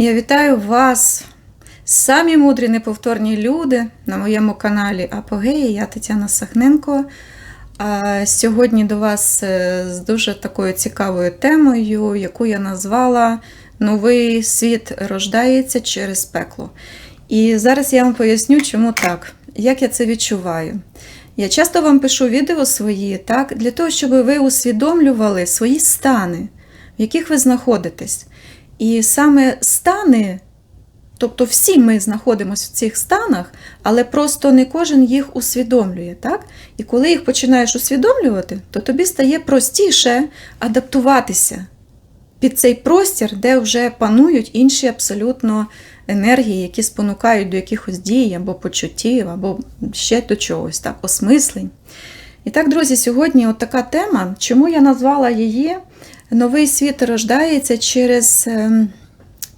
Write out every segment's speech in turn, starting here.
Я вітаю вас, самі мудрі неповторні люди на моєму каналі Апогеї. Я Тетяна Сахненко. Сьогодні до вас е, з дуже такою цікавою темою, яку я назвала Новий світ рождається через пекло. І зараз я вам поясню, чому так, як я це відчуваю. Я часто вам пишу відео свої, так, для того, щоб ви усвідомлювали свої стани, в яких ви знаходитесь. І саме стани, тобто всі ми знаходимося в цих станах, але просто не кожен їх усвідомлює. Так? І коли їх починаєш усвідомлювати, то тобі стає простіше адаптуватися під цей простір, де вже панують інші абсолютно енергії, які спонукають до якихось дій або почуттів, або ще до чогось, так, осмислень. І так, друзі, сьогодні от така тема, чому я назвала її Новий світ рождається через ем,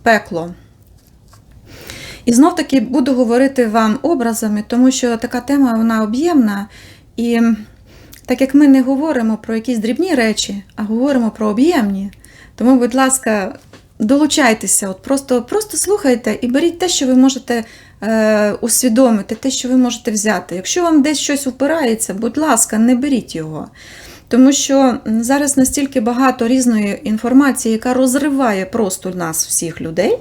пекло. І знов таки буду говорити вам образами, тому що така тема вона об'ємна. І так як ми не говоримо про якісь дрібні речі, а говоримо про об'ємні, тому, будь ласка, долучайтеся, от просто, просто слухайте і беріть те, що ви можете е, усвідомити, те, що ви можете взяти. Якщо вам десь щось упирається, будь ласка, не беріть його. Тому що зараз настільки багато різної інформації, яка розриває просто нас, всіх людей,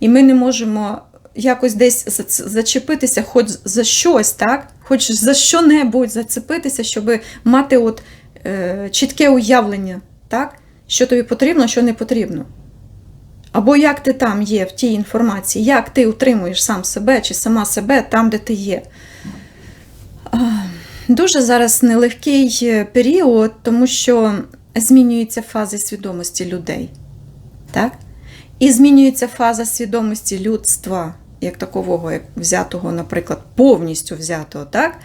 і ми не можемо якось десь зачепитися, хоч за щось, так? хоч за що-небудь зацепитися, щоб мати от, е, чітке уявлення, так? що тобі потрібно, що не потрібно. Або як ти там є в тій інформації, як ти утримуєш сам себе чи сама себе там, де ти є. Дуже зараз нелегкий період, тому що змінюються фази свідомості людей. Так? І змінюється фаза свідомості людства, як такового, як взятого, наприклад, повністю взятого. Так?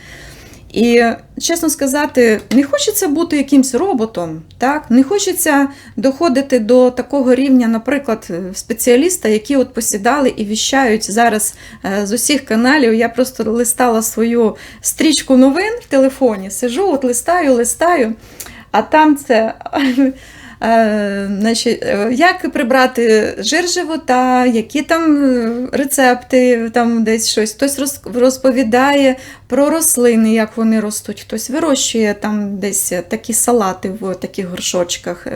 І, чесно сказати, не хочеться бути якимсь роботом, так? не хочеться доходити до такого рівня, наприклад, спеціаліста, які от посідали і віщають зараз е, з усіх каналів. Я просто листала свою стрічку новин в телефоні, сижу, от листаю, листаю, а там це. Е, значить, е, Як прибрати жир живота, які там рецепти, там десь щось. Хтось розповідає про рослини, як вони ростуть, хтось вирощує там десь такі салати в таких горшочках,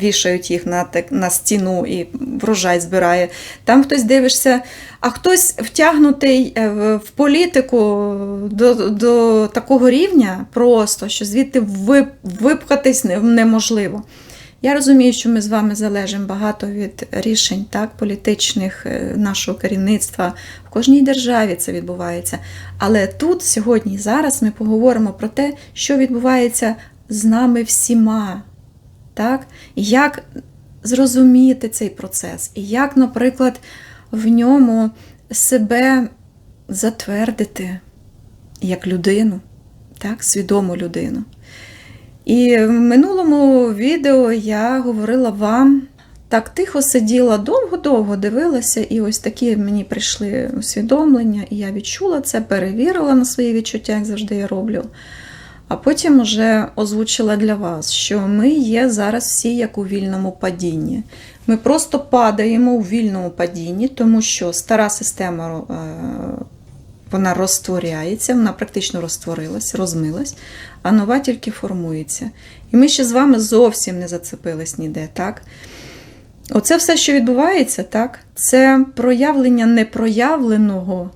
вішають їх на на стіну і врожай збирає. Там хтось дивишся, а хтось втягнутий в політику до до такого рівня, просто що звідти випхатись неможливо. Я розумію, що ми з вами залежимо багато від рішень так, політичних е, нашого керівництва. В кожній державі це відбувається. Але тут, сьогодні і зараз, ми поговоримо про те, що відбувається з нами всіма. Так? Як зрозуміти цей процес, і як, наприклад, в ньому себе затвердити як людину, так, свідому людину. І в минулому відео я говорила вам, так тихо сиділа, довго-довго дивилася, і ось такі мені прийшли усвідомлення, і я відчула це, перевірила на свої відчуття, як завжди я роблю. А потім вже озвучила для вас, що ми є зараз всі як у вільному падінні. Ми просто падаємо у вільному падінні, тому що стара система е, вона розтворяється, вона практично розтворилась, розмилась, а нова тільки формується. І ми ще з вами зовсім не зацепились ніде. так? Оце все, що відбувається, так, це проявлення непроявленого.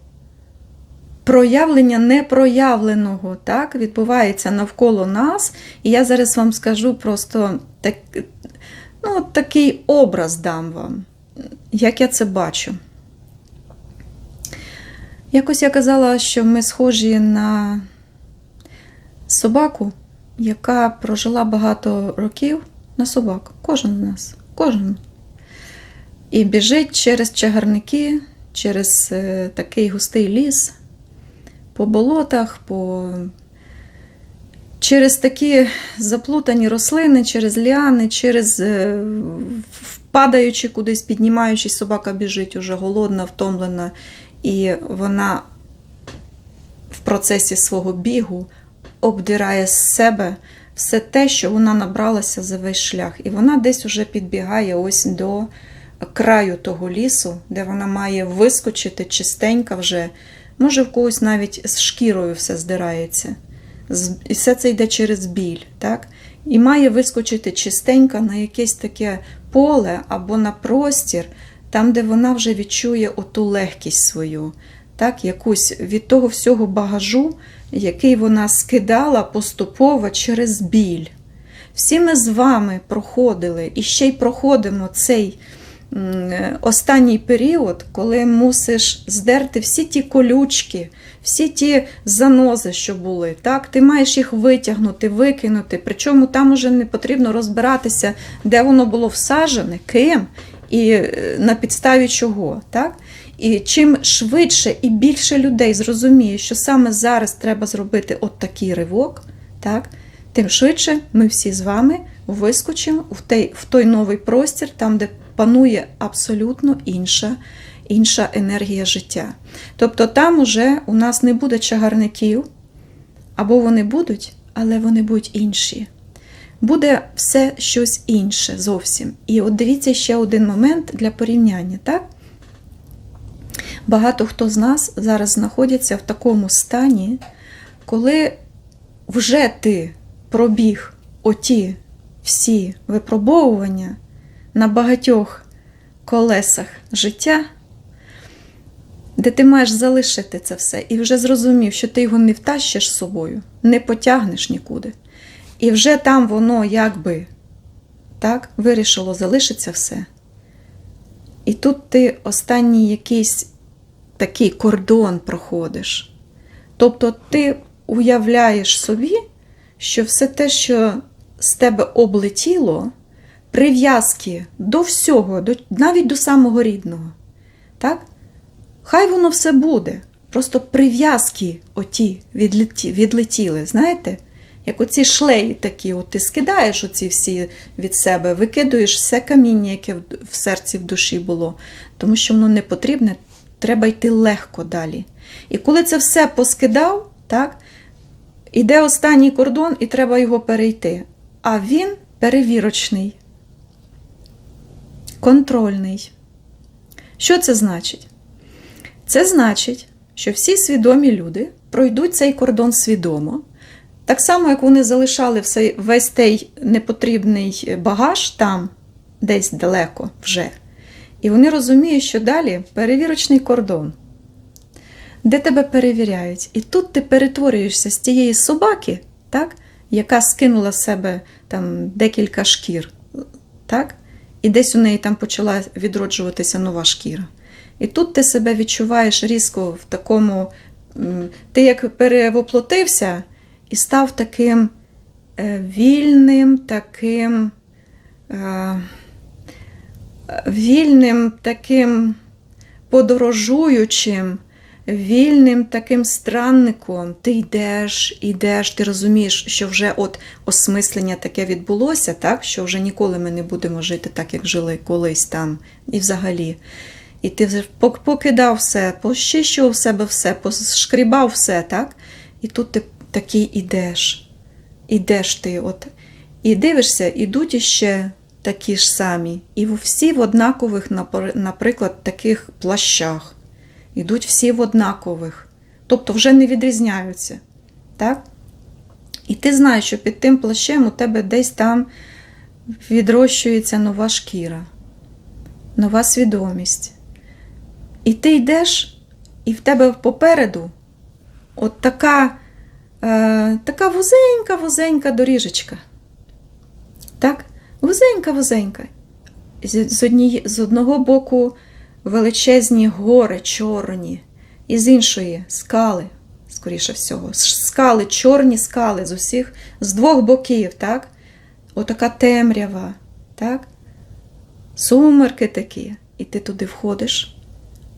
Проявлення непроявленого так, відбувається навколо нас. І я зараз вам скажу просто так, ну, такий образ дам вам, як я це бачу. Якось я казала, що ми схожі на собаку, яка прожила багато років на собаку. Кожен з нас. Кожен. І біжить через чагарники, через е, такий густий ліс, по болотах, по... через такі заплутані рослини, через ліани, через е, впадаючи кудись, піднімаючись, собака біжить уже голодна, втомлена. І вона в процесі свого бігу обдирає з себе все те, що вона набралася за весь шлях. І вона десь уже підбігає ось до краю того лісу, де вона має вискочити чистенька вже. Може, в когось навіть з шкірою все здирається. І все це йде через біль. Так? І має вискочити чистенька на якесь таке поле або на простір, там, де вона вже відчує оту легкість свою, так? якусь від того всього багажу, який вона скидала поступово через біль. Всі ми з вами проходили і ще й проходимо цей останній період, коли мусиш здерти всі ті колючки, всі ті занози, що були. Так? Ти маєш їх витягнути, викинути. Причому там уже не потрібно розбиратися, де воно було всажене, ким і е, на підставі чого. Так? І чим швидше і більше людей зрозуміє, що саме зараз треба зробити от такий ривок, так? тим швидше ми всі з вами вискочимо в той, в той новий простір, там, де панує абсолютно інша, інша енергія життя. Тобто там уже у нас не буде чагарників, або вони будуть, але вони будуть інші. Буде все щось інше зовсім. І от дивіться ще один момент для порівняння. так? Багато хто з нас зараз знаходяться в такому стані, коли вже ти пробіг оті всі випробовування на багатьох колесах життя, де ти маєш залишити це все, і вже зрозумів, що ти його не втащиш з собою, не потягнеш нікуди. І вже там воно якби так, вирішило залишиться все. І тут ти останній якийсь такий кордон проходиш. Тобто ти уявляєш собі, що все те, що з тебе облетіло, прив'язки до всього, до, навіть до самого рідного. Так? Хай воно все буде. Просто прив'язки оті відлеті, відлетіли, знаєте? Як оці шлеї такі, от ти скидаєш оці всі від себе, викидуєш все каміння, яке в- серці, в душі було, тому що воно не потрібне, треба йти легко далі. І коли це все поскидав, так, іде останній кордон, і треба його перейти. А він перевірочний, контрольний. Що це значить? Це значить, що всі свідомі люди пройдуть цей кордон свідомо. Так само, як вони залишали весь той непотрібний багаж там, десь далеко вже. І вони розуміють, що далі перевірочний кордон, де тебе перевіряють. І тут ти перетворюєшся з тієї собаки, так, яка скинула з себе там, декілька шкір, так, і десь у неї там почала відроджуватися нова шкіра. І тут ти себе відчуваєш різко в такому. Ти як перевоплотився і став таким е, вільним, таким е, вільним, таким подорожуючим, вільним таким странником. Ти йдеш, йдеш, ти розумієш, що вже от осмислення таке відбулося, так? що вже ніколи ми не будемо жити так, як жили колись там і взагалі. І ти покидав все, пощищував себе все, пошкрібав все, так? І тут ти такий ідеш. Ідеш ти, от. І дивишся, ідуть іще такі ж самі. І всі в однакових, наприклад, таких плащах. Ідуть всі в однакових. Тобто вже не відрізняються. Так? І ти знаєш, що під тим плащем у тебе десь там відрощується нова шкіра, нова свідомість. І ти йдеш, і в тебе попереду от така, така вузенька-вузенька доріжечка. Так? Вузенька-вузенька. З, одніє- з одного боку величезні гори чорні, і з іншої скали, скоріше всього. Скали, чорні скали з усіх, з двох боків, так? Отака темрява, так? Сумерки такі. І ти туди входиш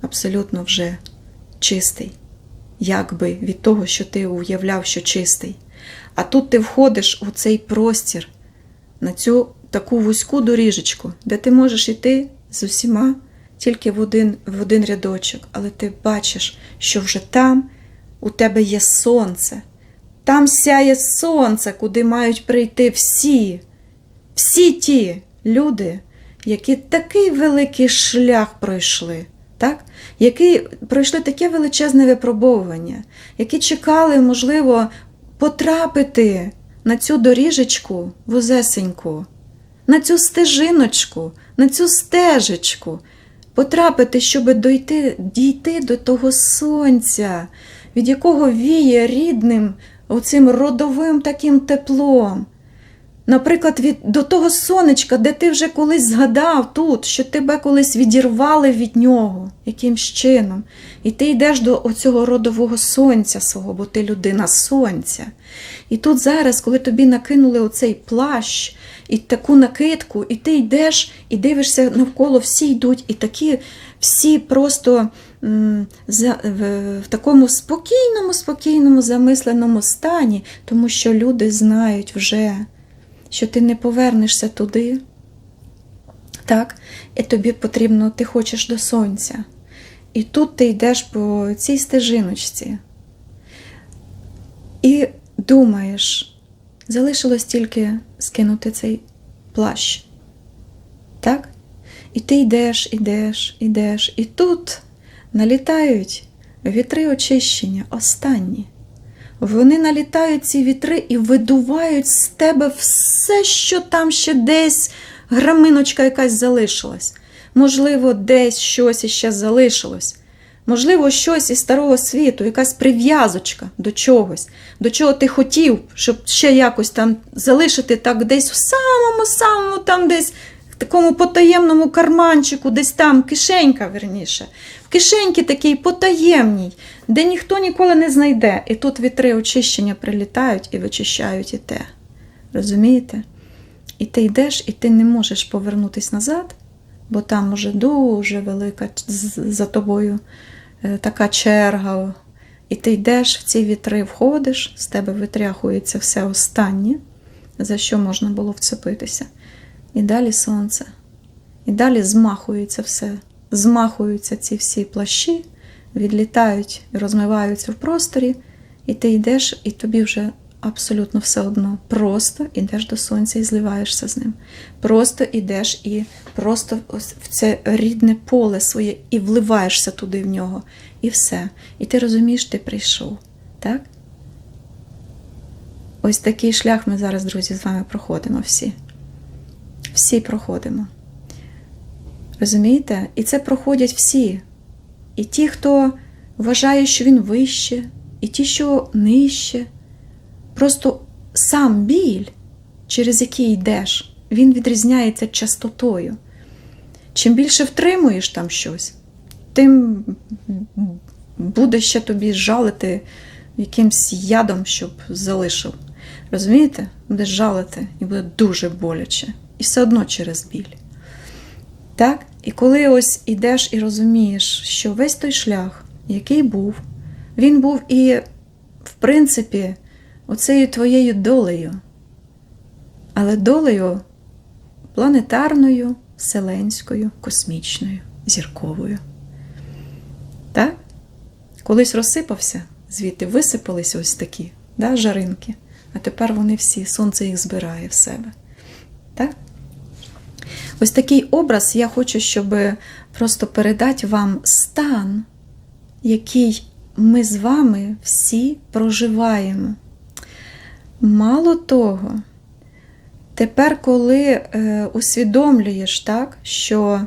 абсолютно вже чистий, якби від того, що ти уявляв, що чистий. А тут ти входиш у цей простір, на цю таку вузьку доріжечку, де ти можеш йти з усіма тільки в один, в один рядочок, але ти бачиш, що вже там у тебе є сонце. Там сяє сонце, куди мають прийти всі, всі ті люди, які такий великий шлях пройшли, так? які пройшли таке величезне випробовування, які чекали, можливо, потрапити на цю доріжечку вузесеньку, на цю стежиночку, на цю стежечку, потрапити, щоб дойти, дійти до того сонця, від якого віє рідним оцим родовим таким теплом. Наприклад, від, до того сонечка, де ти вже колись згадав тут, що тебе колись відірвали від нього якимсь чином. І ти йдеш до оцього родового сонця свого, бо ти людина сонця. І тут зараз, коли тобі накинули оцей плащ і таку накидку, і ти йдеш і дивишся навколо, всі йдуть, і такі всі просто в такому спокійному, спокійному, замисленому стані, тому що люди знають вже що ти не повернешся туди, так? І тобі потрібно, ти хочеш до сонця. І тут ти йдеш по цій стежиночці. І думаєш, залишилось тільки скинути цей плащ. Так? І ти йдеш, йдеш, йдеш. І тут налітають вітри очищення, останні. Вони налітають ці вітри і видувають з тебе все, що там ще десь граминочка якась залишилась. Можливо, десь щось іще залишилось. Можливо, щось із старого світу, якась прив'язочка до чогось, до чого ти хотів, щоб ще якось там залишити так десь в самому-самому там десь в такому потаємному карманчику, десь там, кишенька, верніше, в кишеньки такій потаємній, де ніхто ніколи не знайде. І тут вітри очищення прилітають і вичищають і те. Розумієте? І ти йдеш, і ти не можеш повернутися назад, бо там уже дуже велика за тобою е, така черга. І ти йдеш в ці вітри, входиш, з тебе витряхується все останнє, за що можна було вцепитися. І далі сонце. І далі змахується все. Змахуються ці всі плащі, відлітають розмиваються в просторі, і ти йдеш, і тобі вже абсолютно все одно. Просто йдеш до сонця і зливаєшся з ним. Просто йдеш і просто ось в це рідне поле своє і вливаєшся туди в нього. І все. І ти розумієш, ти прийшов. Так? Ось такий шлях ми зараз, друзі, з вами проходимо всі. Всі проходимо. Розумієте? І це проходять всі. І ті, хто вважає, що він вище, і ті, що нижче. Просто сам біль, через який йдеш, він відрізняється частотою. Чим більше втримуєш там щось, тим буде ще тобі жалити якимсь ядом, щоб залишив. Розумієте? Буде жалити і буде дуже боляче. І все одно через біль. Так? І коли ось ідеш і розумієш, що весь той шлях, який був, він був і, в принципі, оцею твоєю долею. Але долею планетарною, вселенською, космічною, зірковою. Так? Колись розсипався, звідти висипались ось такі да, жаринки, а тепер вони всі, сонце їх збирає в себе. Так? Ось такий образ я хочу, щоб просто передати вам стан, який ми з вами всі проживаємо. Мало того, тепер, коли е, усвідомлюєш так, що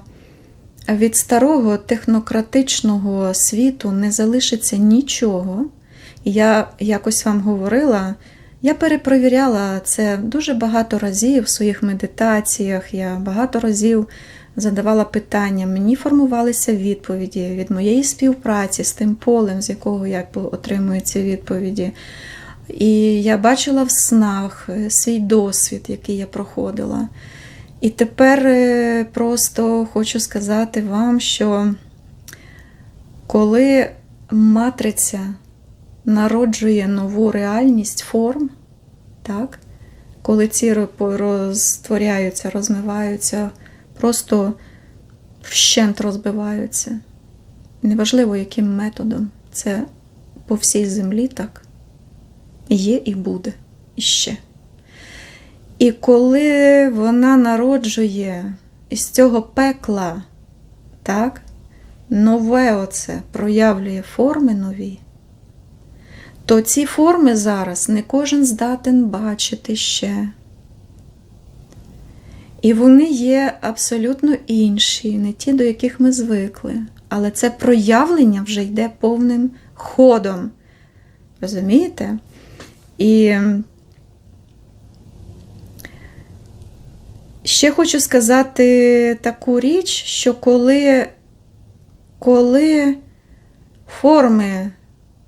від старого технократичного світу не залишиться нічого, я якось вам говорила, я перепровіряла це дуже багато разів в своїх медитаціях. Я багато разів задавала питання. Мені формувалися відповіді від моєї співпраці з тим полем, з якого я отримую ці відповіді. І я бачила в снах е, свій досвід, який я проходила. І тепер е, просто хочу сказати вам, що коли матриця народжує нову реальність форм, так? коли ці розтворяються, розмиваються, просто вщент розбиваються. Неважливо, яким методом, це по всій землі так є і буде іще. І коли вона народжує із цього пекла, так, нове оце проявлює форми нові, то ці форми зараз не кожен здатен бачити ще. І вони є абсолютно інші, не ті, до яких ми звикли. Але це проявлення вже йде повним ходом. Розумієте? І ще хочу сказати таку річ, що коли, коли форми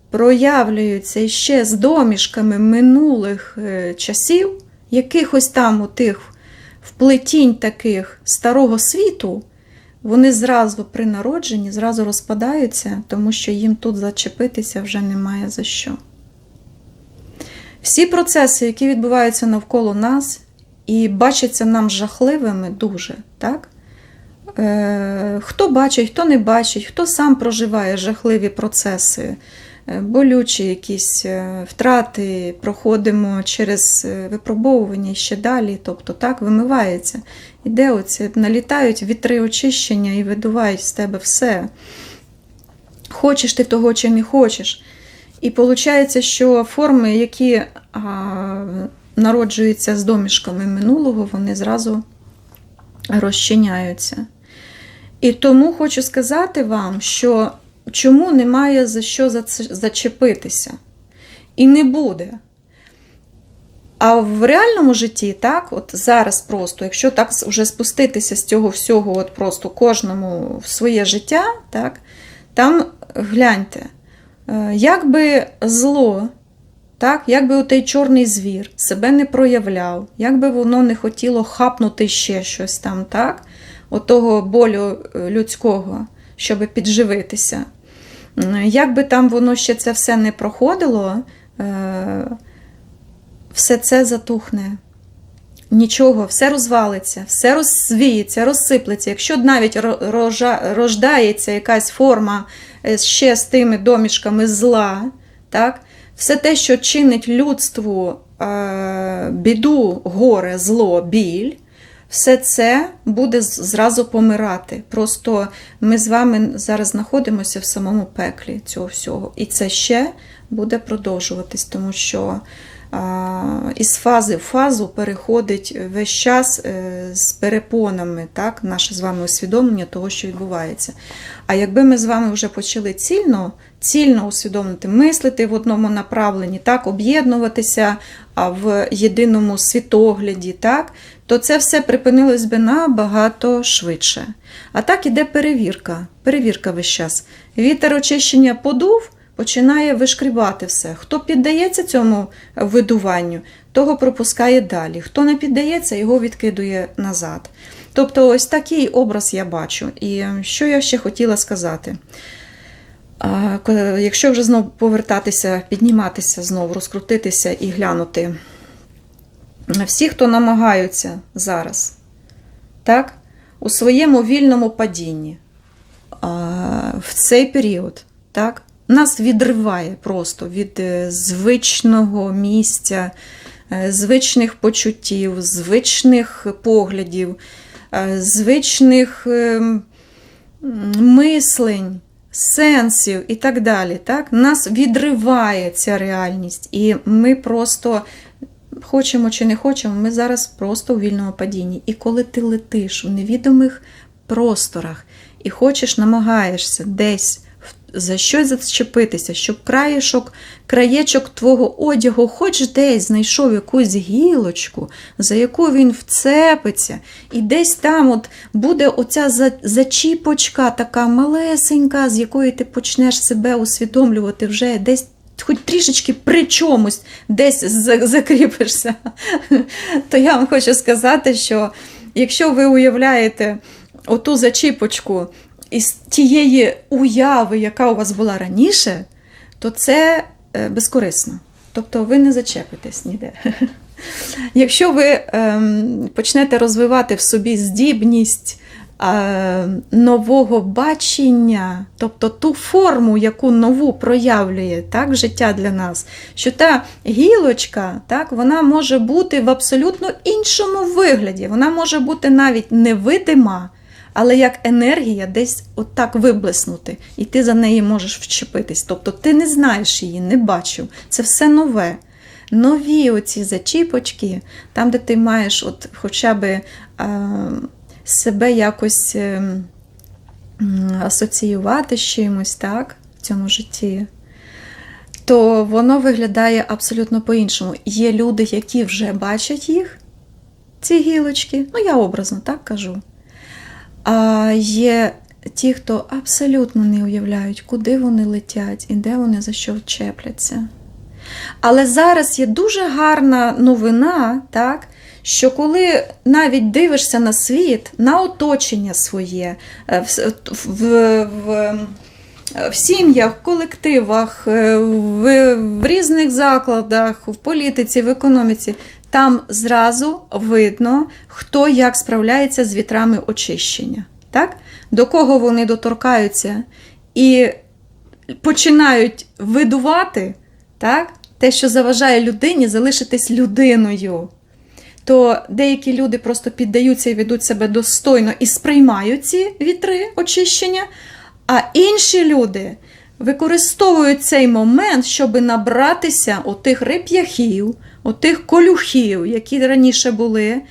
проявлюються ще з домішками минулих е, часів, якихось там у тих вплетінь таких старого світу, вони зразу при народженні зразу розпадаються, тому що їм тут зачепитися вже немає за що. Всі процеси, які відбуваються навколо нас, і бачаться нам жахливими дуже, так? Е, хто бачить, хто не бачить, хто сам проживає жахливі процеси, болючі якісь е, втрати, проходимо через е, випробовування ще далі, тобто так вимивається. Іде оце, налітають вітри очищення і видувають з тебе все. Хочеш ти того чи не хочеш. І виходить, що форми, які а, народжуються з домішками минулого, вони зразу розчиняються. І тому хочу сказати вам, що чому немає за що зачепитися. І не буде. А в реальному житті, так, от зараз просто, якщо так вже спуститися з цього всього, от просто кожному в своє життя, так, там гляньте, е, як би зло, так, як би той чорний звір себе не проявляв, як би воно не хотіло хапнути ще щось там, так, отого болю е, людського, щоб підживитися. Як би там воно ще це все не проходило, е, все це затухне. Нічого, все розвалиться, все розвіється, розсиплеться. Якщо навіть рождається якась форма е, ще з тими домішками зла, так? все те, що чинить людству е, біду, горе, зло, біль, все це буде зразу помирати. Просто ми з вами зараз знаходимося в самому пеклі цього всього. І це ще буде продовжуватись, тому що із фази в фазу переходить весь час е, з перепонами, так, наше з вами усвідомлення того, що відбувається. А якби ми з вами вже почали цільно, цільно усвідомити, мислити в одному направленні, так, об'єднуватися в єдиному світогляді, так, то це все припинилось би набагато швидше. А так іде перевірка. Перевірка весь час. Вітер очищення подув, починає вишкрібати все. Хто піддається цьому видуванню, того пропускає далі. Хто не піддається, його відкидує назад. Тобто, ось такий образ я бачу. І що я ще хотіла сказати? Якщо вже знову повертатися, підніматися знову, розкрутитися і глянути. Всі, хто намагаються зараз, так, у своєму вільному падінні в цей період, так, нас відриває просто від е, звичного місця, е, звичних почуттів, звичних поглядів, е, звичних ем, мислень, сенсів і так далі. Так? Нас відриває ця реальність, і ми просто. Хочемо чи не хочемо, ми зараз просто у вільному падінні. І коли ти летиш в невідомих просторах і хочеш, намагаєшся десь за щось зачепитися, щоб краєшок, краєчок твого одягу, хоч десь знайшов якусь гілочку, за яку він вцепиться, і десь там от буде оця зачіпочка така малесенька, з якої ти почнеш себе усвідомлювати вже десь. Хоч трішечки при чомусь десь закріпишся, то я вам хочу сказати, що якщо ви уявляєте оту зачіпочку із тієї уяви, яка у вас була раніше, то це е, безкорисно. Тобто ви не зачепитесь ніде. Якщо ви ем, почнете розвивати в собі здібність е, нового бачення, тобто ту форму, яку нову проявлює так, життя для нас, що та гілочка так, вона може бути в абсолютно іншому вигляді. Вона може бути навіть невидима, але як енергія десь отак виблиснути, і ти за неї можеш вчепитись. Тобто ти не знаєш її, не бачив. Це все нове. Нові оці зачіпочки, там, де ти маєш от хоча б себе якось е, асоціювати з чимось, так, в цьому житті, то воно виглядає абсолютно по-іншому. Є люди, які вже бачать їх, ці гілочки, ну я образно так кажу. А є ті, хто абсолютно не уявляють, куди вони летять і де вони за що чепляться. Але зараз є дуже гарна новина, так, що коли навіть дивишся на світ, на оточення своє, е, в, в, в, в сім'ях, колективах, е, в, в різних закладах, в політиці, в економіці, там зразу видно, хто як справляється з вітрами очищення. Так? До кого вони доторкаються і починають видувати так? те, що заважає людині залишитись людиною. То деякі люди просто піддаються і ведуть себе достойно і сприймають ці вітри очищення, а інші люди використовують цей момент, щоб набратися отих реп'яхів, отих колюхів, які раніше були,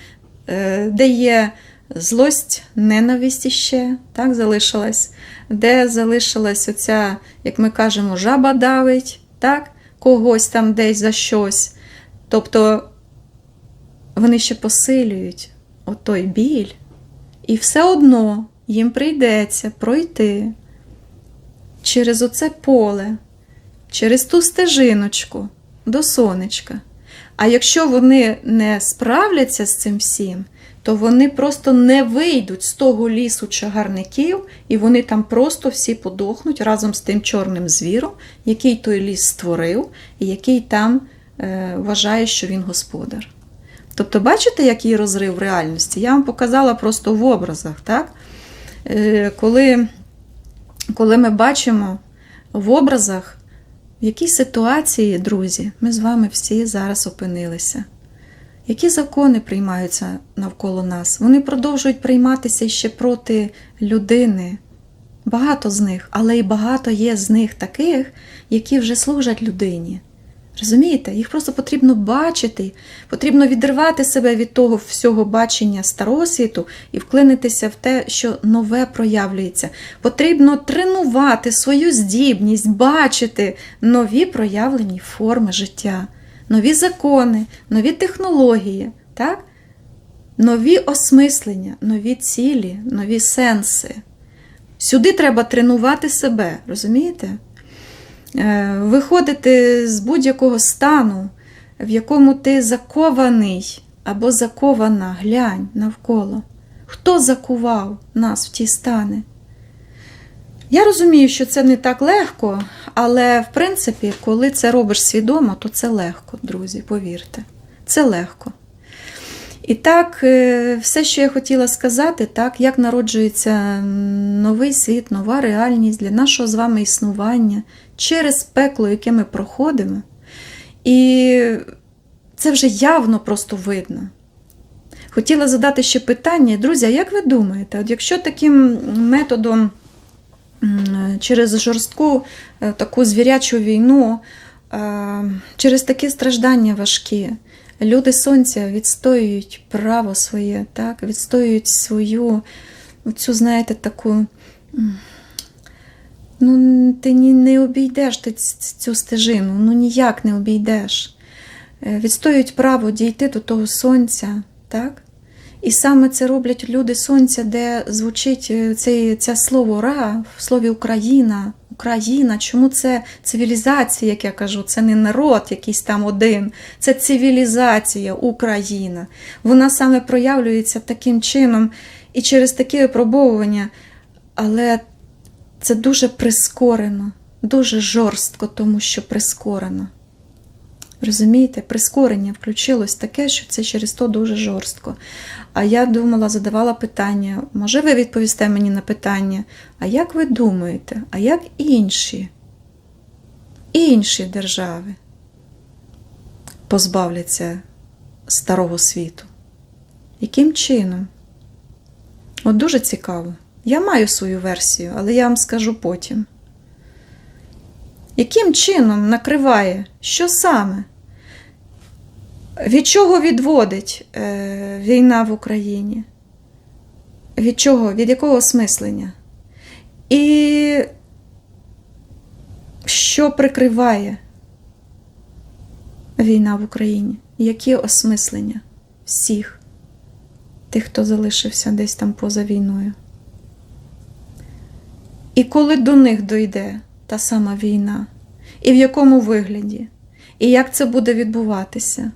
е, де є злость, ненависть іще, так, залишилась, де залишилась оця, як ми кажемо, жаба давить, так, когось там десь за щось. Тобто вони ще посилюють отой біль, і все одно їм прийдеться пройти через оце поле, через ту стежиночку до сонечка. А якщо вони не справляться з цим всім, то вони просто не вийдуть з того лісу чагарників, і вони там просто всі подохнуть разом з тим чорним звіром, який той ліс створив, і який там е, вважає, що він господар. Тобто, бачите, який розрив в реальності? Я вам показала просто в образах, так? Е, коли, коли ми бачимо в образах, в якій ситуації, друзі, ми з вами всі зараз опинилися. Які закони приймаються навколо нас? Вони продовжують прийматися ще проти людини. Багато з них, але і багато є з них таких, які вже служать людині. Розумієте? Їх просто потрібно бачити, потрібно відривати себе від того всього бачення старого світу і вклинитися в те, що нове проявлюється. Потрібно тренувати свою здібність, бачити нові проявлені форми життя, нові закони, нові технології, так? нові осмислення, нові цілі, нові сенси. Сюди треба тренувати себе, розумієте? Е, виходити з будь-якого стану, в якому ти закований або закована, глянь навколо. Хто закував нас в ті стани? Я розумію, що це не так легко, але в принципі, коли це робиш свідомо, то це легко, друзі, повірте. Це легко. І так, е, все, що я хотіла сказати, так, як народжується новий світ, нова реальність для нашого з вами існування через пекло, яке ми проходимо. І це вже явно просто видно. Хотіла задати ще питання, друзі, а як ви думаєте, от якщо таким методом через жорстку е, таку звірячу війну, е, через такі страждання важкі, люди сонця відстоюють право своє, так, відстоюють свою, цю, знаєте, таку. Ну, ти не обійдеш ти цю стежину, ну ніяк не обійдеш. Е, Відстоюють право дійти до того сонця, так? І саме це роблять люди сонця, де звучить це, це слово Ра в слові Україна. Україна, чому це цивілізація, як я кажу, це не народ якийсь там один, це цивілізація, Україна. Вона саме проявлюється таким чином і через такі випробовування, але це дуже прискорено, дуже жорстко, тому що прискорено. Розумієте, прискорення включилось таке, що це через то дуже жорстко. А я думала, задавала питання, може ви відповісте мені на питання, а як ви думаєте, а як інші, інші держави позбавляться старого світу? Яким чином? От дуже цікаво. Я маю свою версію, але я вам скажу потім. Яким чином накриває? Що саме? Від чого відводить е, війна в Україні? Від чого? Від якого осмислення? І що прикриває війна в Україні? Які осмислення всіх тих, хто залишився десь там поза війною? І коли до них дойде та сама війна, і в якому вигляді, і як це буде відбуватися?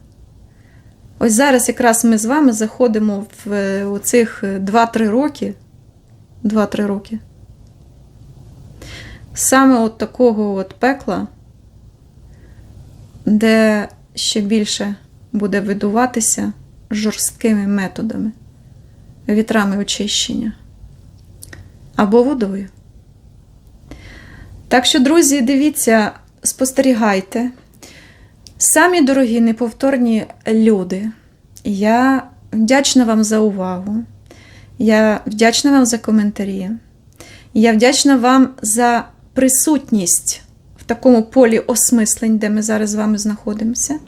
Ось зараз якраз ми з вами заходимо в е, оцих 2-3 роки. 2-3 роки. Саме от такого от пекла, де ще більше буде видуватися жорсткими методами, вітрами очищення або водою. Так що, друзі, дивіться, спостерігайте. Самі дорогі, неповторні люди, я вдячна вам за увагу. Я вдячна вам за коментарі. Я вдячна вам за присутність в такому полі осмислень, де ми зараз з вами знаходимося.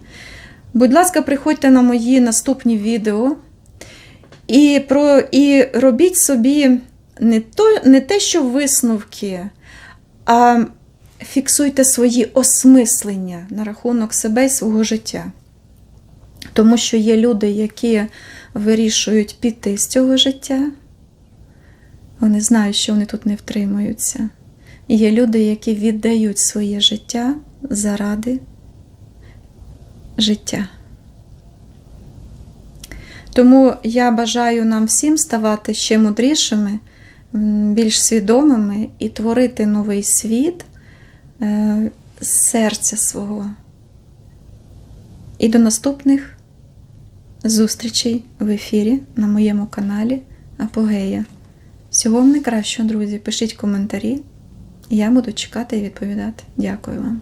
Будь ласка, приходьте на мої наступні відео і, про, і робіть собі не, то, не те, що висновки, а фіксуйте свої осмислення на рахунок себе і свого життя. Тому що є люди, які вирішують піти з цього життя, вони знають, що вони тут не втримуються. І є люди, які віддають своє життя заради життя. Тому я бажаю нам всім ставати ще мудрішими, більш свідомими і творити новий світ серця свого. І до наступних зустрічей в ефірі на моєму каналі Апогея. Всього вам найкращого, друзі. Пишіть коментарі. Я буду чекати і відповідати. Дякую вам.